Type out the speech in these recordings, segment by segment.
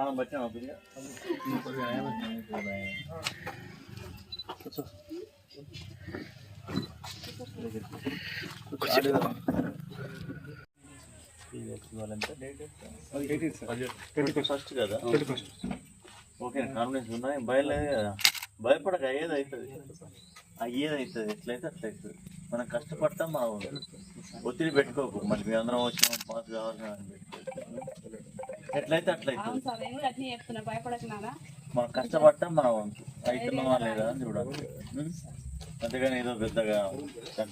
ప్రాణం పట్టినా కొద్దిగా ఫస్ట్ కదా ఓకే కాన్ఫిడెన్స్ ఉన్నాయి భయలేదు కదా భయపడక అయ్యేది అవుతుంది అయ్యేది అవుతుంది ఎట్లయితే అట్లా అవుతుంది మనం కష్టపడతాం మా ఒత్తిడి పెట్టుకోకు మళ్ళీ మీ అందరం వచ్చినాం పాస్ కావాలని అని పెట్టుకోకు. ఎట్లయితే అట్లా అవుతుంది అవును సార్ నేను కూడా అట్నే చెప్తున్నా. భయపడకున్నారా? మనం కష్టపడతాం మన వంతు అవుతున్నామా లేదా అని చూడాలి. ఉం? అంతేగాని ఏదో పెద్దగా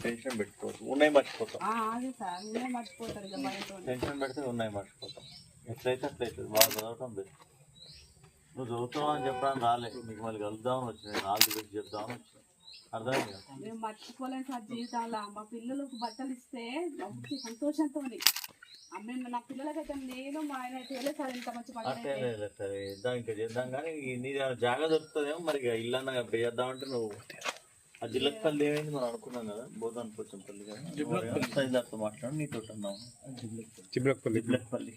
టెన్షన్ పెట్టుకోవద్దు. ఉన్నాయి మర్చిపోతాం. ఆ, అదే సార్ నేనే మర్చిపోతారు ఇక భయంతో టెన్షన్ పెడితే ఉన్నాయి మర్చిపోతాం. ఎట్లయితే అట్లయితుంది బాగా చదవటం బెస్ట్. నువ్వు చదువుతావు అని చెప్పడానికి రాలే. నీకు మళ్ళీ కలుద్దామని వచ్చినాయి ఆల్ ది బెస్ట్ చెప్దామని వచ్చినాయి అర్థమైంది కదా? మేము మర్చిపోలేము సార్ జీవితంలో. మా పిల్లలకు బట్టలు ఇస్తే మంచి సంతోషంతో మేము నా పిల్లలకైతే నేను మా ఆయన అయితే సార్ ఇంత మంచి. లేదు ఇద్దాం ఇంకా చేద్దాం కానీ నీ జాగా దొరుకుతుందేమో మరి ఇక ఇల్లు అన్న చేద్దామంటే నువ్వు. ఆ జిల్లపల్లి ఏమైంది మనం అనుకున్నాం కదా బోధాన్ కొంచెం పల్లి కదా సైదార్తో మాట్లాడు నీతో అన్నాము చిబ్లక్పల్లి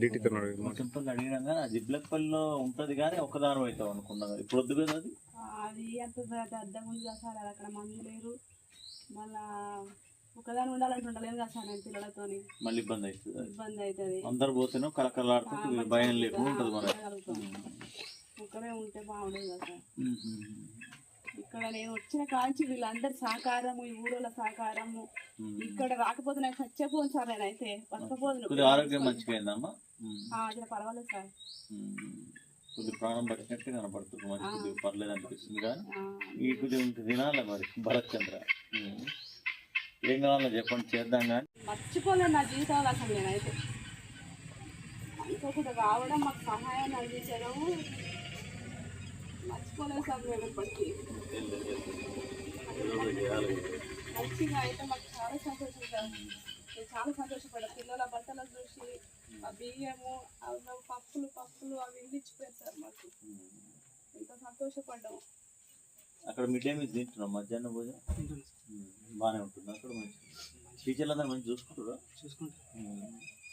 డీటీతో కొంచెంపల్లి అడిగినాం కానీ ఆ జిబ్లక్పల్లిలో ఉంటది కానీ ఒకదాని అవుతాం అనుకున్నాం కదా. ఇప్పుడు వద్దు కదా అది? అంత అద్దం ఉంది కదా సార్ అది అక్కడ మంది లేరు. మళ్ళా ఒకదాని ఉండాలంటే ఉండలేము కదా సార్ నేను పిల్లలతోని. మళ్ళీ ఇబ్బంది అవుతుంది. అది. ఇబ్బంది అవుతుంది. అందరు పోతేనో కలకలాడుతూ భయం లేకుండా ఉంటుంది మనకి. ఒక్కడే ఉంటే బాగుండేది కదా సార్. ఇక్కడ నేను వచ్చిన కాంచి వీళ్ళందరి సహకారము ఈ ఊరోళ్ళ సహకారము ఇక్కడ రాకపోతే నాకు చచ్చిపోను సార్ నేనైతే. బతకపోదును. కొద్దిగా ఆరోగ్యం మంచిగా అది పర్వాలేదు సార్. కొద్దిగా ప్రాణం పట్టినట్టే కనపడుతుంది. మంచి పర్లేదు అనిపిస్తుంది కానీ ఈ కొద్దిగా తినాలి మరి? భరత్ చంద్ర. ఏం కావాలో చెప్పండి చేద్దాం కానీ. మర్చిపోలేను నా జీవితంలో అసలు నేనైతే. అనుకోకుండా రావడం మాకు సహాయాన్ని అందించడం మర్చిపోలేదు సార్ మేము ఇప్పటికీ. మంచిగా అయితే మాకు చాలా సంతోషం సార్. నేను చాలా సంతోషపడ్డా. పిల్లల బట్టలు చూసి ఆ బియ్యము అవి పప్పులు పప్పులు అవి ఇచ్చిపోయారు సార్ మాకు. ఎంత సంతోషపడ్డాము అక్కడ మిడ్ డే మీల్ తింటున్నాం మధ్యాహ్నం భోజనం. బాగానే ఉంటుంది అక్కడ మంచి టీచర్లు అందరూ మంచి చూసుకుంటారా?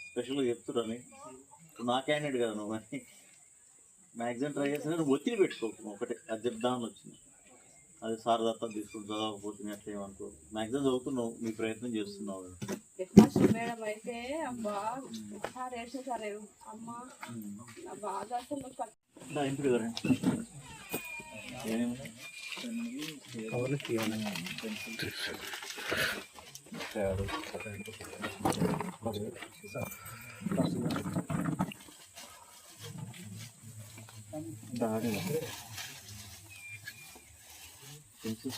స్పెషల్గా చెప్తురా నీకు? ఇప్పుడు నా క్యాండిడేట్ కదా నువ్వు అని మ్యాక్సిమం ట్రై చేస్తే నువ్వు ఒత్తిడి పెట్టుకోకు ఒకటే అది చెప్దామని వచ్చింది. అది సార్ దత్తం తీసుకుని చదవకపోతుంది అట్లా ఏమనుకో. మ్యాక్సిమం చదువుతున్నావు నీ ప్రయత్నం చేస్తున్నావు మేడం అయితే అబ్బా సార్ వేసేసారు అమ్మ నా బాగా అసలు. నాకు పట్ట- దా, ఇంటికి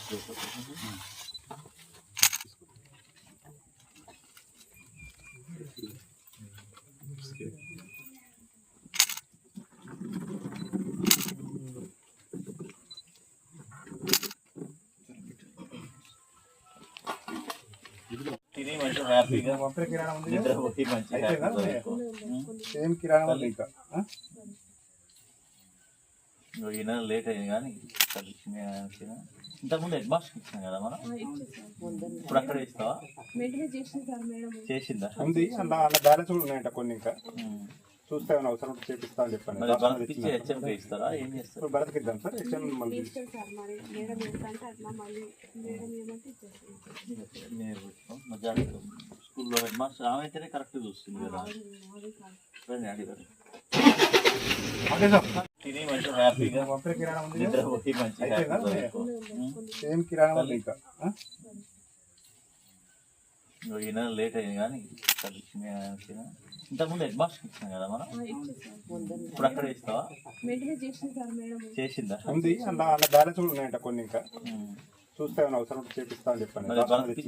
హ్యాపీగా నిద్రపోయి సేమ్ కిరాణా ఇంకా ఈయన లేట్ అయింది కానీ చదివించిన ఇంతకుముందు అడ్వాన్స్ ఇచ్చాం కదా మనం ఇప్పుడు అక్కడ ఇస్తావా చేసిందా ఉంది అలా అలా బ్యాలెన్స్ కూడా ఉన్నాయంట కొన్ని ఇంకా చూస్తే ఏమైనా అవసరం ఉంటే చేపిస్తా అని చెప్పండి మరి భరత్కి ఇచ్చి హెచ్ఎంకి ఇస్తారా? ఏం చేస్తారు? ఇప్పుడు భరత్కి ఇద్దాం సార్ హెచ్ఎం మళ్ళీ ఇష్టం సార్ మరి మేడం ఏంటంటే అట్లా మళ్ళీ మేడం ఏమంటే ఇచ్చేస్తాను నేర్పించాం మధ్యాహ్నం స్కూల్లో హెడ్ మాస్టర్ ఆమె అయితేనే కరెక్ట్ చూస్తుంది కదా. అది కాదు. రండి అడిగారు అదే సార్. తిని మంచిగా హ్యాపీగా పంపిణీ కిరాణా ఉంది నిద్రపోయి మంచిగా హ్యాపీగా చదువుకో. ఉమ్. సేమ్ కిరాణా ఇంకా? నువ్వు ఈయన లేట్ అయింది కానీ ఇంతకుముందు హెడ్ మాస్టర్కి ఇచ్చాం కదా మనం? ఇప్పుడు అక్కడ ఇస్తావా చేసింది సార్ మేడం. చేసిందా? ఉంది. అలా అలా బ్యాలెన్స్ కూడా ఉన్నాయంట కొన్ని ఇంకా. చూస్తే ఏమైనా అవసరం ఉంటే చేపిస్తా అని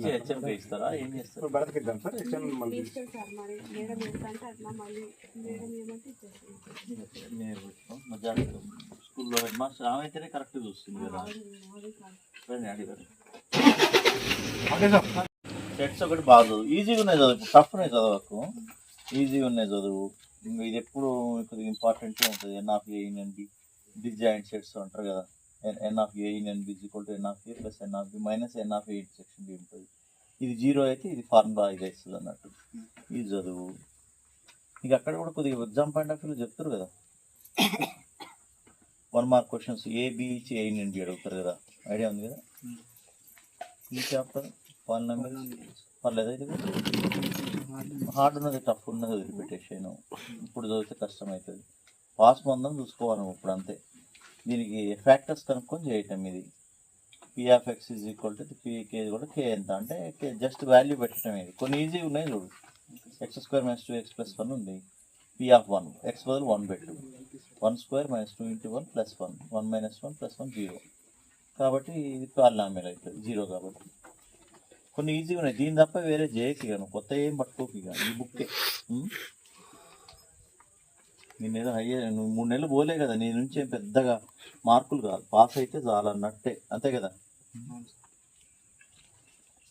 హెచ్ఎంకి ఇస్తారా? ఏం చేస్తారు? ఇప్పుడు భరత్కి ఇద్దాం సార్. హెచ్ఎం మళ్ళీ మధ్యాహ్నం స్కూల్లో హెడ్ మాస్టర్ ఆమె అయితేనే కరెక్ట్ చూస్తుంది కదా. అడిగారు సార్. సెట్స్ ఒకటి బాగా. చదువు ఈజీగా ఉన్నాయి చదువు. టఫ్ ఉన్నాయి చదవకు. ఈజీగా ఉన్నాయి చదువు. ఇంకా ఇది ఎప్పుడు కొద్దిగా ఇంపార్టెంట్ ఉంటుంది. N of A in B disjoint sets అంటారు కదా. N of A in B equal to n of A plus n of B minus n of A section B ఉంటుంది. ఇది జీరో అయితే ఇది ఫార్ములా ఇది వస్తుంది అన్నట్టు. ఇది చదువు. ఇక అక్కడ కూడా కొద్దిగా ఎగ్జామ్ పాయింట్ ఆఫ్ వ్యూలో చెప్తారు కదా. One mark questions A B చేయండి అని అడుగుతారు కదా. ఐడియా ఉంది కదా? ఈ చాప్టర్ వాళ్ళ నెంబర్ పర్లేదా ఇది హార్డ్ ఉన్నది టఫ్ ఉన్నది వదిలిపెట్టేసాను ఇప్పుడు చదివితే కష్టం అవుతుంది పాస్ పొందని చూసుకోవాలి ఇప్పుడు అంతే. దీనికి ఫ్యాక్టర్స్ కనుక్కొని చేయటం ఇది. P of x is equal to p k కూడా కే ఎంత అంటే జస్ట్ వాల్యూ పెట్టడం ఇది. కొన్ని ఈజీ ఉన్నాయి చూడు. X square minus two x plus one ఉంది. పి ఆఫ్ వన్ ఎక్స్ బదులు వన్ పెట్టు. One square minus two into one plus one one minus one plus one zero కాబట్టి ఇది పాలినామియల్ అవుతుంది జీరో కాబట్టి. కొన్ని ఈజీగా ఉన్నాయి దీని తప్ప వేరే చేయకి ఇక కొత్త ఏం పట్టుకోకు ఇక ఈ బుక్కే. నేను ఏదో అయ్యే నువ్వు మూడు నెలలు పోలే కదా నీ నుంచి ఏం పెద్దగా మార్కులు కాదు పాస్ అయితే చాలన్నట్టే అంతే కదా?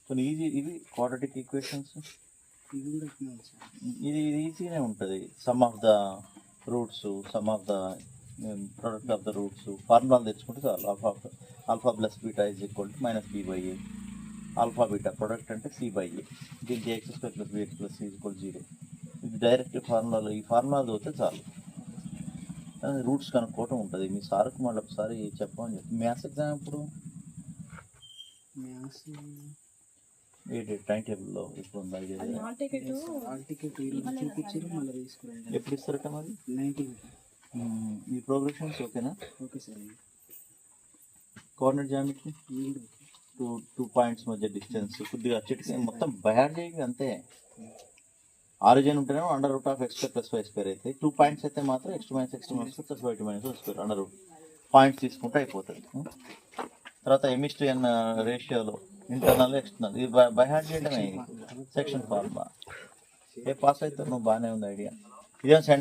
కొన్ని ఈజీ ఇవి క్వాడ్రటిక్ ఈక్వేషన్స్? ఇది ఇది ఈజీగానే ఉంటుంది. Sum of the roots sum of the product of the roots ఫార్ములాలు తెచ్చుకుంటే చాలు. Alpha alpha plus beta is equal to minus b by a. Alpha beta product అంటే సి బై ఏ దీనికి x square plus b x plus c equal zero ఇది direct ఫార్ములాలో ఈ formula చదివితే చాలు. Roots కనుక్కోవటం ఉంటుంది. మీ సార్కి మళ్ళీ ఒకసారి చెప్పమని చెప్పి మ్యాథ్స్ ఎగ్జామ్ ఇప్పుడు ఏ టైం టేబుల్లో ఇప్పుడు ఎప్పుడు ఇస్తారట మరి. ఈ ప్రోగ్రెషన్స్ ఓకేనా? Okay sir coordinate geometry two two points మధ్య డిస్టెన్స్ కొద్దిగా చిటికి మొత్తం బయాలజీ అంతే. ఆరిజిన్ ఉంటేనే under root of x plus y square అయితే టూ పాయింట్స్ అయితే మాత్రం x minus x minus plus y two minus y square under root. Points తీసుకుంటే అయిపోతుంది. తర్వాత ఎమిస్ట్రీ అన్న రేషియోలో ఇంటర్నల్ ఎక్స్టర్నల్ ఇది బై హార్ట్ చేయడమే సెక్షన్ ఫార్ములా ఏ పాస్ అయితే నువ్వు బాగానే ఉంది ఐడియా. ఇదేం